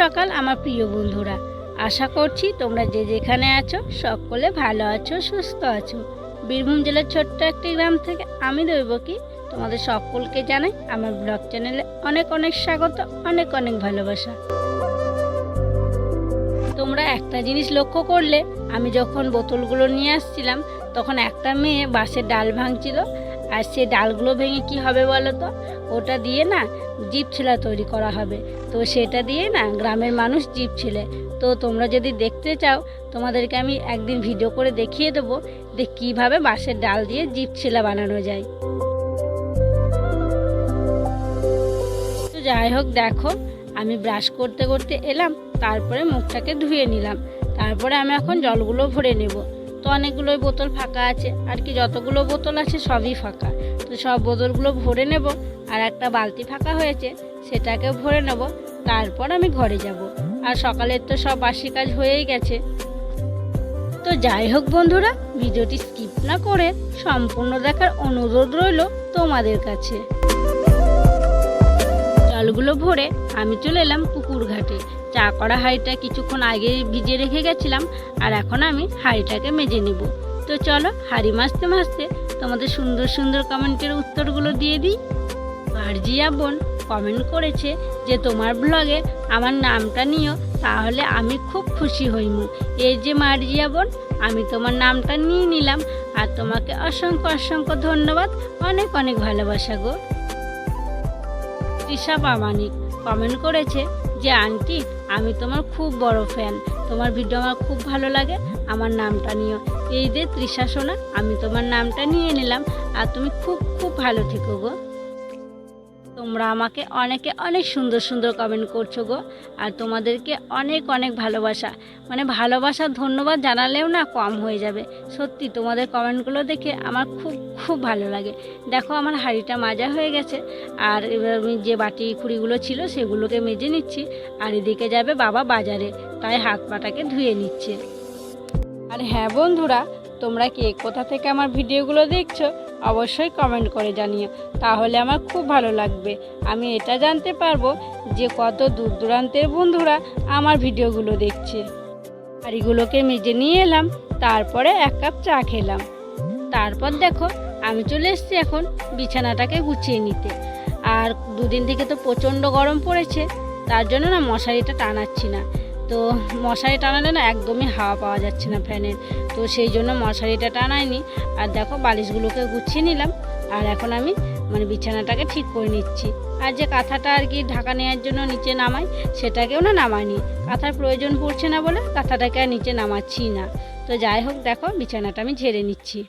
সকাল, আমার প্রিয় বন্ধুরা। আশা করছি তোমরা যে যেখানে আছো, সকলে ভালো আছো, সুস্থ আছো। বীরভূম জেলার ছোট্ট একটি গ্রাম থেকে আমি দৈবকী। তোমাদের সকলকে জানাই আমার ব্লগ চ্যানেলে অনেক অনেক স্বাগত, অনেক অনেক ভালোবাসা। তোমরা একটা জিনিস লক্ষ্য করলে, আমি যখন বোতলগুলো নিয়ে আসছিলাম, তখন একটা মেয়ে বাঁশের ডাল ভাঙছিল আর সে ডালগুলো ভেঙে কি হবে বলো তো? ওটা দিয়ে না ছেলা তৈরি করা হবে। তো সেটা দিয়ে না গ্রামের মানুষ জিপ ছেলে। তো তোমরা যদি দেখতে চাও, তোমাদেরকে আমি একদিন ভিডিও করে দেখিয়ে দেবো যে কীভাবে বাঁশের ডাল দিয়ে ছেলা বানানো যায়। তো যাই হোক, দেখো, আমি ব্রাশ করতে করতে এলাম, তারপরে মুখটাকে ধুয়ে নিলাম। তারপরে আমি এখন জলগুলো ভরে নেব। তো অনেকগুলোই বোতল ফাঁকা আছে। আর কি যতগুলো বোতল আছে সবই ফাঁকা। তো সব বোতলগুলো ভরে নেব। আর একটা বালতি ফাঁকা হয়েছে সেটাকে ভরে নেব। তারপর আমি ঘরে যাব। আর সকালের তো সব বাসি কাজ হয়েই গেছে। তো যাই হোক বন্ধুরা, ভিডিওটি স্কিপ না করে সম্পূর্ণ দেখার অনুরোধ রইল তোমাদের কাছে। জলগুলো ভরে আমি চলে এলাম পুকুর ঘাটে। চা করা হাঁড়িটা কিছুক্ষণ আগে ভিজিয়ে রেখে গেছিলাম, আর এখন আমি হাঁড়িটাকে মেজে নেব। তো চলো হাঁড়ি মাজতে মাজতে তোমাদের সুন্দর সুন্দর কমেন্টের উত্তরগুলো দিয়ে দিই। মার্জিয়া বোন কমেন্ট করেছে যে, তোমার ব্লগে আমার নামটা নিও, তাহলে আমি খুব খুশি হইমু। এই যে মার্জিয়া বোন, আমি তোমার নামটা নিয়ে নিলাম, আর তোমাকে অসংখ্য অসংখ্য ধন্যবাদ, অনেক অনেক ভালোবাসা গো। তৃষা প্রামাণিক কমেন্ট করেছে যে, আন্টি, আমি তোমার খুব বড় ফ্যান। তোমার ভিডিও আমার খুব ভালো লাগে। আমার নামটা নিও। এই যে, তৃষা সোনা, আমি তোমার নামটা নিয়ে নিলাম। আর তুমি খুব খুব ভালো থেকো গো। তোমরা আমাকে অনেকে অনেক সুন্দর সুন্দর কমেন্ট করছ গো, আর তোমাদেরকে অনেক অনেক ভালোবাসা। মানে ভালোবাসার ধন্যবাদ জানালেও না কম হয়ে যাবে। সত্যি, তোমাদের কমেন্টগুলো দেখে আমার খুব খুব ভালো লাগে। দেখো আমার হাঁড়িটা মাজা হয়ে গেছে, আর এবার আমি যে বাটি খুঁড়িগুলো ছিল সেগুলোকে মেজে নিচ্ছি, আর এদিকে যাবে বাবা বাজারে, তাই হাত পাটাকে ধুয়ে নিচ্ছে। আর হ্যাঁ বন্ধুরা, তোমরা কে কোথা থেকে আমার ভিডিওগুলো দেখছ? অবশ্যই কমেন্ট করে জানিও। তাহলে আমার খুব ভালো লাগবে। আমি এটা জানতে পারব যে কত দূর দূরান্তের বন্ধুরা আমার ভিডিওগুলো দেখছে। হাঁড়িগুলোকে মেজে নিয়ে এলাম, তারপরে এক কাপ চা খেলাম। তারপর দেখো, আমি চলে এসেছি এখন বিছানাটাকে গুছিয়ে নিতে। আর দুদিন থেকে তো প্রচণ্ড গরম পড়েছে, তার জন্য না মশারিটা টানাচ্ছি না। তো মশারি টানালে না একদমই হাওয়া পাওয়া যাচ্ছে না ফ্যানের তো সেই জন্য মশারিটা টানাইনি। আর দেখো বালিশগুলোকে গুছিয়ে নিলাম। আর এখন আমি মানে বিছানাটাকে ঠিক করে নিচ্ছি। আর যে কাঁথাটা আর কি ঢাকা নেওয়ার জন্য নিচে নামাই, সেটাকেও না নামাইনি। কাঁথার প্রয়োজন পড়ছে না বলে কাঁথাটাকে আর নিচে নামাচ্ছি না। তো যাই হোক দেখো, বিছানাটা আমি ঝেড়ে নিচ্ছি।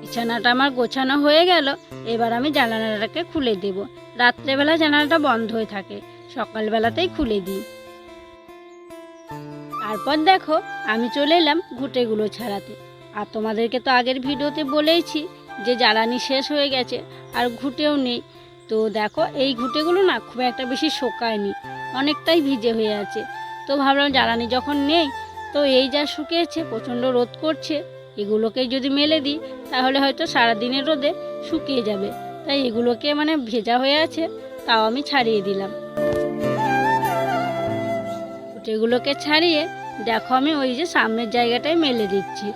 বিছানাটা আমার গোছানো হয়ে গেল। এবার আমি জানালাটাকে খুলে দেব। রাত্রেবেলা জানালাটা বন্ধ হয়ে থাকে। সকালবেলাতেই খুলে দিই। তারপর দেখো, আমি চলে এলাম ঘুঁটেগুলো ছাড়াতে। আর তোমাদেরকে তো আগের ভিডিওতে বলেইছি যে জ্বালানি শেষ হয়ে গেছে, আর ঘুঁটেও নেই। তো দেখো, এই ঘুঁটেগুলো না খুব একটা বেশি শোকায়নি, অনেকটাই ভিজে হয়ে আছে। তো ভাবলাম জ্বালানি যখন নেই, তো এই যা শুকিয়েছে, প্রচণ্ড রোদ করছে, এগুলোকে যদি মেলে দিই, তাহলে হয়তো সারাদিনের রোদে শুকিয়ে যাবে। তাই এগুলোকে মানে ভেজা হয়ে আছে, তাও আমি ছাড়িয়ে দিলাম। এগুলোকে ছাড়িয়ে দেখো আমি ওই যে সামনের জায়গাটায় মেলে দিচ্ছি।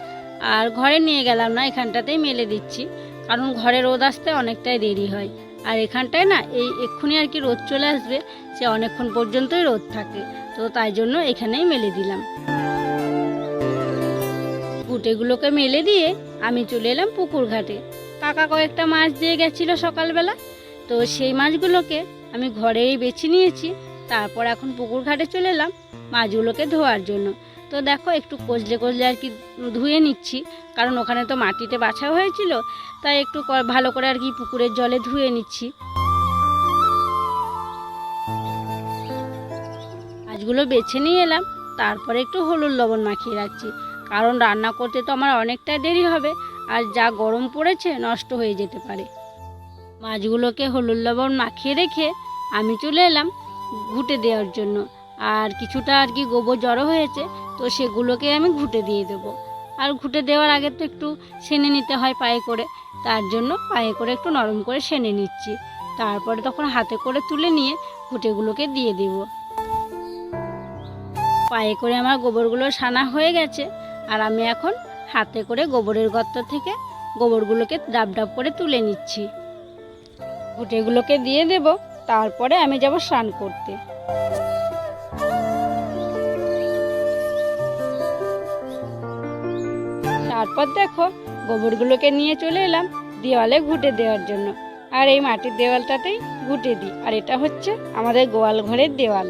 আর ঘরে নিয়ে গেলাম না, এখানটাতেই মেলে দিচ্ছি। কারণ ঘরে রোদ আসতে অনেকটাই দেরি হয়। আর এখানটায় না, এই এক্ষুনি আর কি রোদ চলে আসবে, সে অনেকক্ষণ পর্যন্তই রোদ থাকে। তো তাই জন্য এখানেই মেলে দিলাম। গুটেগুলোকে মেলে দিয়ে আমি চলে এলাম পুকুর ঘাটে। কাকা কয়েকটা মাছ দিয়ে গেছিল সকালবেলা। তো সেই মাছগুলোকে আমি ঘরেই বেছে নিয়েছি। তারপর এখন পুকুর ঘাটে চলে এলাম মাছগুলোকে ধোয়ার জন্য। তো দেখো একটু কজলে কজলে আর কি ধুয়ে নিচ্ছি, কারণ ওখানে তো মাটিতে বাছা হয়েছিল, তাই একটু ভালো করে আর কি পুকুরের জলে ধুয়ে নিচ্ছি। মাছগুলো বেছে নিয়ে এলাম, তারপরে একটু হলুদ লবণ মাখিয়ে রাখছি, কারণ রান্না করতে তো আমার অনেকটাই দেরি হবে, আর যা গরম পড়েছে নষ্ট হয়ে যেতে পারে। মাছগুলোকে হলুদ লবণ মাখিয়ে রেখে আমি চলে এলাম ঘুটে দেওয়ার জন্য। আর কিছুটা আর কি গোবর জড়ো হয়েছে, তো সেগুলোকে আমি ঘুটে দিয়ে দেবো। আর ঘুটে দেওয়ার আগে তো একটু সেনে নিতে হয় পায়ে করে, তার জন্য পায়ে করে একটু নরম করে সেনে নিচ্ছি। তারপরে তখন হাতে করে তুলে নিয়ে ঘুটেগুলোকে দিয়ে দেবো। পায়ে করে আমার গোবরগুলো সানা হয়ে গেছে, আর আমি এখন হাতে করে গোবরের গর্ত থেকে গোবরগুলোকে ডাব ডাব করে তুলে নিচ্ছি। ঘুটেগুলোকে দিয়ে দেব। তারপরে আমি যাব স্নান করতে। তারপর দেখো, গোবরগুলোকে নিয়ে চলে এলাম দেওয়ালে ঘুটে দেওয়ার জন্য। আর এই মাটির দেওয়ালটাতেই ঘুটে দিই। আর এটা হচ্ছে আমাদের গোয়াল ঘরের দেওয়াল।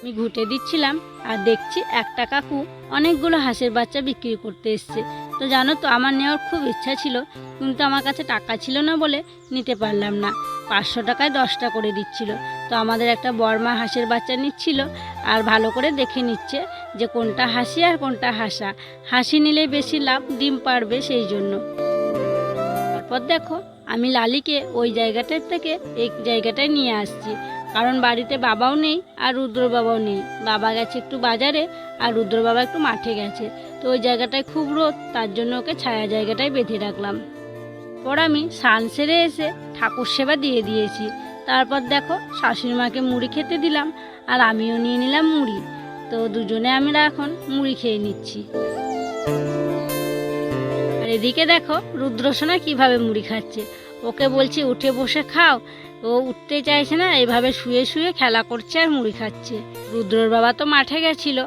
আমি ঘুটে দিচ্ছিলাম, আর দেখছি একটা কাকু অনেকগুলো হাঁসের বাচ্চা বিক্রি করতে এসছে। তো জানো তো, আমার নেওয়ার খুব ইচ্ছা ছিল, কিন্তু আমার কাছে টাকা ছিল না বলে নিতে পারলাম না। পাঁচশো টাকায় দশটা করে দিচ্ছিল। তো আমাদের একটা বর্মা হাঁসের বাচ্চা নিচ্ছিল আর ভালো করে দেখে নিচ্ছে যে কোনটা হাসি আর কোনটা হাসা। হাসি নিলে বেশি লাভ, ডিম পারবে সেই জন্য। তারপর দেখো আমি লালিকে ওই জায়গাটার থেকে এই জায়গাটায় নিয়ে আসছি। কারণ বাড়িতে বাবাও নেই আর রুদ্র বাবাও নেই। বাবা গেছে একটু বাজারে আর রুদ্র বাবা একটু মাঠে গেছে। তো ওই জায়গাটায় খুব রোদ, তার জন্য ওকে ছায়া জায়গাটায় বেঁধে রাখলাম। পর আমি স্নান সেরে এসে ঠাকুর সেবা দিয়ে দিয়েছি। তারপর দেখো শাশুড়ি মাকে মুড়ি খেতে দিলাম আর আমিও নিয়ে নিলাম মুড়ি। তো দুজনে আমরা এখন মুড়ি খেয়ে নিচ্ছি। এদিকে দেখো রুদ্রসোনা কীভাবে মুড়ি খাচ্ছে। ওকে বলছি, উঠে বসে খাও। ও উঠতে চাইছে না, এভাবে শুয়ে শুয়ে খেলা করছে আর মুড়ি খাচ্ছে। রুদ্রর বাবা তো মাঠে গেছিল।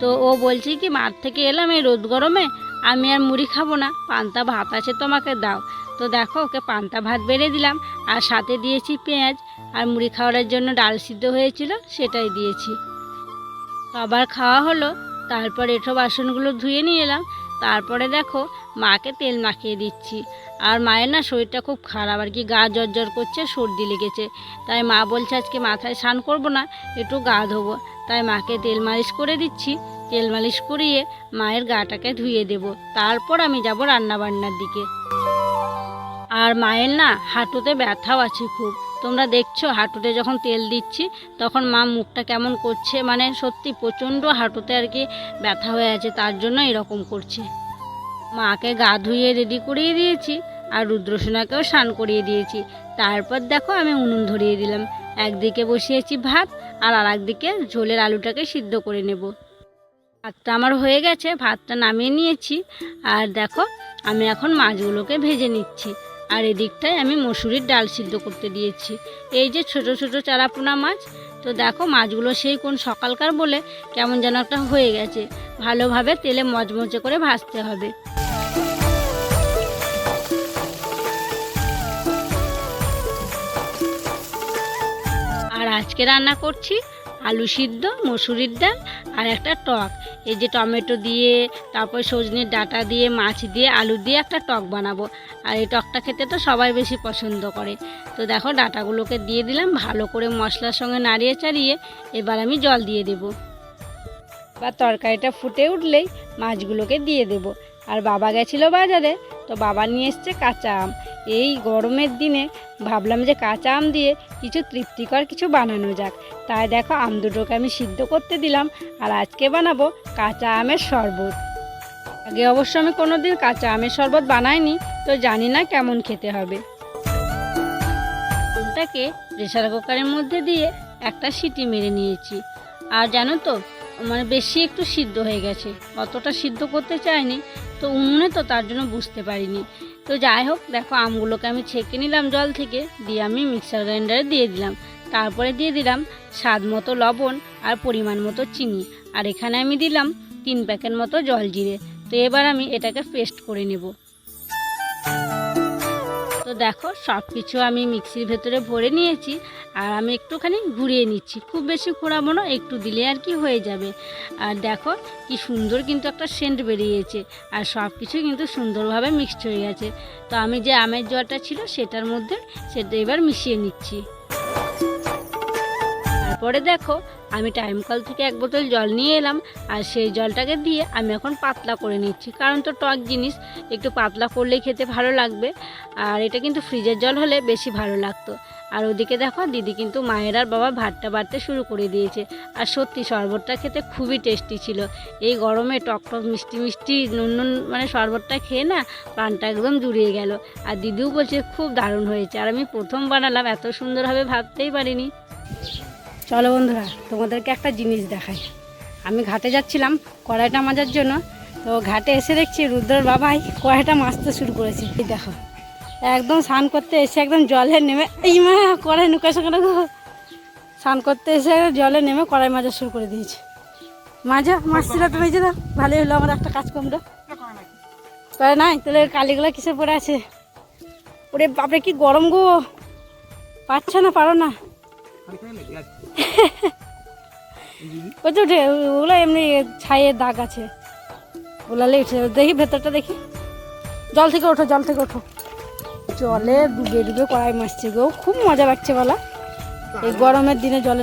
তো ও বলছে কি, মাঠ থেকে এলাম এই রোদ গরমে, আমি আর মুড়ি খাব না, পান্তা ভাত আছে তোমাকে দাও। তো দেখো, ওকে পান্তা ভাত বেড়ে দিলাম, আর সাথে দিয়েছি পেঁয়াজ, আর মুড়ি খাওয়ার জন্য ডাল সিদ্ধ হয়েছিল, সেটাই দিয়েছি। আবার খাওয়া হলো, তারপর এঁঠো বাসনগুলো ধুয়ে নিয়ে এলাম তারপরে দেখো মাকে তেল মাখিয়ে দিচ্ছি। আর মায়ের না শরীরটা খুব খারাপ, আর কি গা জ্বর করছে, সর্দি লেগেছে। তাই মা বলছে আজকে মাথায় স্নান করব না, একটু গা ধোবো। তাই মাকে তেল মালিশ করে দিচ্ছি। তেল মালিশ করিয়ে মায়ের গাটাকে ধুয়ে দেব। তারপর আমি যাব রান্নাবান্নার দিকে। আর মায়ের না হাঁটুতে ব্যথাও আছে খুব। তোমরা দেখছ হাঁটুতে যখন তেল দিচ্ছি, তখন মা মুখটা কেমন করছে? মানে সত্যি প্রচণ্ড হাঁটুতে আর কি ব্যথা হয়ে আছে, তার জন্য এরকম করছে। মাকে গা ধুয়ে রেডি করিয়ে দিয়েছি আর রুদ্রসোনাকেও স্নান করিয়ে দিয়েছি। তারপর দেখো আমি উনুন ধরিয়ে দিলাম। একদিকে বসিয়েছি ভাত আর আর একদিকে ঝোলের আলুটাকে সিদ্ধ করে নেব। ভাতটা আমার হয়ে গেছে, ভাতটা নামিয়ে নিয়েছি। আর দেখো আমি এখন মাছগুলোকে ভেজে নিচ্ছি। আর এদিকটায় আমি মসুরির ডাল সিদ্ধ করতে দিয়েছি। এই যে ছোট ছোট চারাপোনা মাছ, তো দেখো মাছগুলো সেই কোন সকালকার বলে কেমন যেন একটা হয়ে গেছে। ভালোভাবে তেলে মচমচে করে ভাজতে হবে। আর আজকে রান্না করছি আলু সিদ্ধ, মসুরির ডাল আর একটা টক। এই যে টমেটো দিয়ে, তারপর সজনের ডাঁটা দিয়ে, মাছ দিয়ে, আলু দিয়ে একটা টক বানাবো। আর এই টকটা খেতে তো সবাই বেশি পছন্দ করে। তো দেখো ডাটাগুলোকে দিয়ে দিলাম, ভালো করে মশলার সঙ্গে নাড়িয়ে চাড়িয়ে এবার আমি জল দিয়ে দেবো। বা তরকারিটা ফুটে উঠলেই মাছগুলোকে দিয়ে দেব। আর বাবা গেছিল বাজারে। তো বাবা নিয়ে এসছে কাঁচা আম। এই গরমের দিনে ভাবলাম যে কাঁচা আম দিয়ে কিছু তৃপ্তিকর কিছু বানানো যাক। তাই দেখো আম দুটোকে আমি সিদ্ধ করতে দিলাম আর আজকে বানাবো কাঁচা আমের শরবত। আগে অবশ্য আমি কোনো দিন কাঁচা আমের শরবত বানাইনি, তো জানি না কেমন খেতে হবে। আমটাকে প্রেশার কুকারের মধ্যে দিয়ে একটা সিটি মেরে নিয়েছি। আর জানো তো মানে বেশি একটু সিদ্ধ হয়ে গেছে। অতটা সিদ্ধ করতে চাইনি তো উনুনে তো তার জন্য বুঝতে পারিনি। তো যাই হোক, দেখো আমগুলোকে আমি ছেঁকে নিলাম জল থেকে, দিয়ে আমি মিক্সার গ্রাইন্ডারে দিয়ে দিলাম। তারপরে দিয়ে দিলাম স্বাদ মতো লবণ আর পরিমাণ মতো চিনি। আর এখানে আমি দিলাম তিন প্যাকেট মতো জল জিরে। তো এবার আমি এটাকে পেস্ট করে নেব। তো দেখো সব কিছু আমি মিক্সির ভেতরে ভরে নিয়েছি আর আমি একটুখানি ঘুরিয়ে নিচ্ছি। খুব বেশি ঘোরাবো না, একটু দিলে আর কি হয়ে যাবে। আর দেখো, কি সুন্দর কিন্তু একটা সেন্ট বেরিয়েছে আর সব কিছু কিন্তু সুন্দরভাবে মিক্সড হয়ে গেছে। তো আমি যে আমের জলটা ছিল সেটার মধ্যে সেটা এবার মিশিয়ে নিচ্ছি। তারপরে দেখো, আমি টাইম কল থেকে এক বোতল জল নিয়ে এলাম, আর সেই জলটাকে দিয়ে আমি এখন পাতলা করে নিচ্ছি। কারণ তো টক জিনিস, একটু পাতলা করলেই খেতে ভালো লাগবে। আর এটা কিন্তু ফ্রিজের জল হলে বেশি ভালো লাগতো। আর ওদিকে দেখো, দিদি কিন্তু মায়ের আর বাবা ভাতটা বাড়তে শুরু করে দিয়েছে। আর সত্যি শরবতটা খেতে খুবই টেস্টি ছিল। এই গরমে টক টক, মিষ্টি মিষ্টি, নুন নুন মানে শরবতটা খেয়ে না প্রাণটা একদম জুড়িয়ে গেল। আর দিদিও বলছে, খুব দারুণ হয়েছে। আর আমি প্রথম বানালাম, এত সুন্দরভাবে ভাবতেই পারিনি। চলো বন্ধুরা, তোমাদেরকে একটা জিনিস দেখাই। আমি ঘাটে যাচ্ছিলাম কড়াইটা মাজার জন্য, তো ঘাটে এসে দেখছি রুদ্রর বাবাই কড়াইটা মাজতে শুরু করেছে। এই দেখো, একদম স্নান করতে এসে একদম জলে নেমে, এই মা, কড়াই নুকা সেখানে স্নান করতে এসে জলে নেমে কড়াই মাজা শুরু করে দিয়েছে। মাজা মাছছিল তুমি যে ভালোই হলো, আমার একটা কাজ কমলো করে নাই, তাহলে কালিগুলো কিসের পরে আছে? ওরে বাপরে, কি গরম গো। পাচ্ছে না, পারো না। ওই তো উঠে ওগুলো এমনি ছাইয়ের দাগ আছে। ওগুলো উঠে দেখি ভেতরটা দেখি। জল থেকে ওঠো জল থেকে ওঠো। জলে ডুবে ডুবে কড়াই মাসছে গো খুব মজা লাগছে বলা। এই গরমের দিনে জলে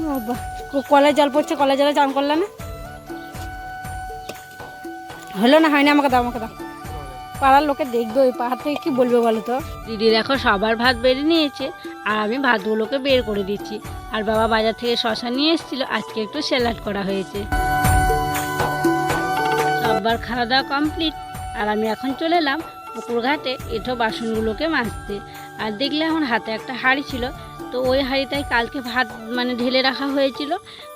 বাবা, কো- কলে জল পড়ছে কলে জলে চান করলে না? হলো না হয়নি আমাকে দাও আমাকে দাও। পাড়ার লোকে দেখবে, ওই পাহাড় থেকে কি বলবে বলো তো? দিদি দেখো সবার ভাত বেড়ে নিয়েছে, আর আমি ভাতগুলোকে বের করে দিচ্ছি। আর বাবা বাজার থেকে শশা নিয়ে এসেছিল, আজকে একটু স্যালাড করা হয়েছে। সবার খাওয়া দাওয়া কমপ্লিট আর আমি এখন চলে এলাম পুকুর ঘাটে এঁঠো বাসনগুলোকে মাজতে। আর দেখলে আমার হাতে একটা হাঁড়ি ছিল, তো ওই হাঁড়িটাই কালকে ভাত মানে ঢেলে রাখা হয়েছিল।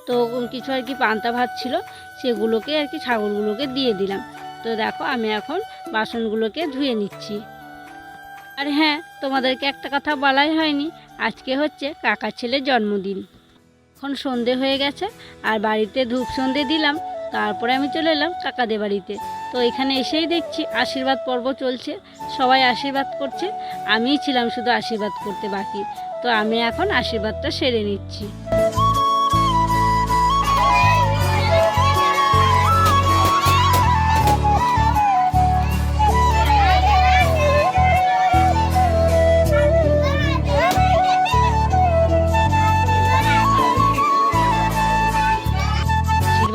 তো কিছু আর কি পান্তা ভাত ছিল, সেগুলোকে আর কি ছাগলগুলোকে দিয়ে দিলাম। তো দেখো আমি এখন বাসনগুলোকে ধুয়ে নিচ্ছি। আর হ্যাঁ তোমাদেরকে একটা কথা বলাই হয়নি, আজকে হচ্ছে কাকা ছেলের জন্মদিন। এখন সন্ধে হয়ে গেছে, আর বাড়িতে ধূপ সন্ধে দিলাম, তারপরে আমি চলে এলাম কাকাদের বাড়িতে। তো এখানে এসেই দেখছি আশীর্বাদ পর্ব চলছে, সবাই আশীর্বাদ করছে, আমিই ছিলাম শুধু আশীর্বাদ করতে বাকি। তো আমি এখন আশীর্বাদটা সেরে নিচ্ছি।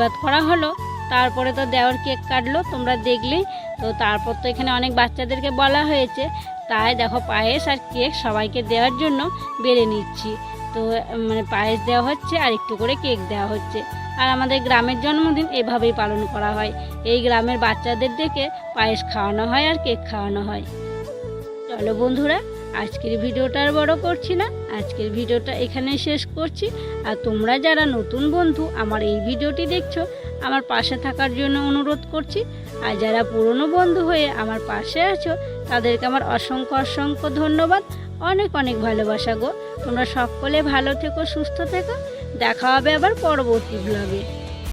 আশীর্বাদ করা হলো, তারপরে তো দেওয়ার কেক কাটলো, তোমরা দেখলেই। তো তারপর তো এখানে অনেক বাচ্চাদেরকে বলা হয়েছে। তাই দেখো, পায়েস আর কেক সবাইকে দেওয়ার জন্য বেড়ে নিচ্ছি। তো মানে পায়েস দেওয়া হচ্ছে আর একটু করে কেক দেওয়া হচ্ছে। আর আমাদের গ্রামের জন্মদিন এভাবেই পালন করা হয়। এই গ্রামের বাচ্চাদের ডেকে পায়েস খাওয়ানো হয় আর কেক খাওয়ানো হয়। চলো বন্ধুরা আজকের ভিডিওটা আর বড় করছি না। আজকের ভিডিওটা এখানে শেষ করছি। আর তোমরা যারা নতুন বন্ধু আমার এই ভিডিওটি দেখছ, আমার পাশে থাকার জন্য অনুরোধ করছি। আর যারা পুরনো বন্ধু হয়ে আমার পাশে আছো, তাদেরকে আমার অসংখ্য অসংখ্য ধন্যবাদ। অনেক অনেক ভালোবাসা গো। তোমরা সকলে ভালো থেকো, সুস্থ থেকো। দেখা হবে আবার পরবর্তী ব্লগে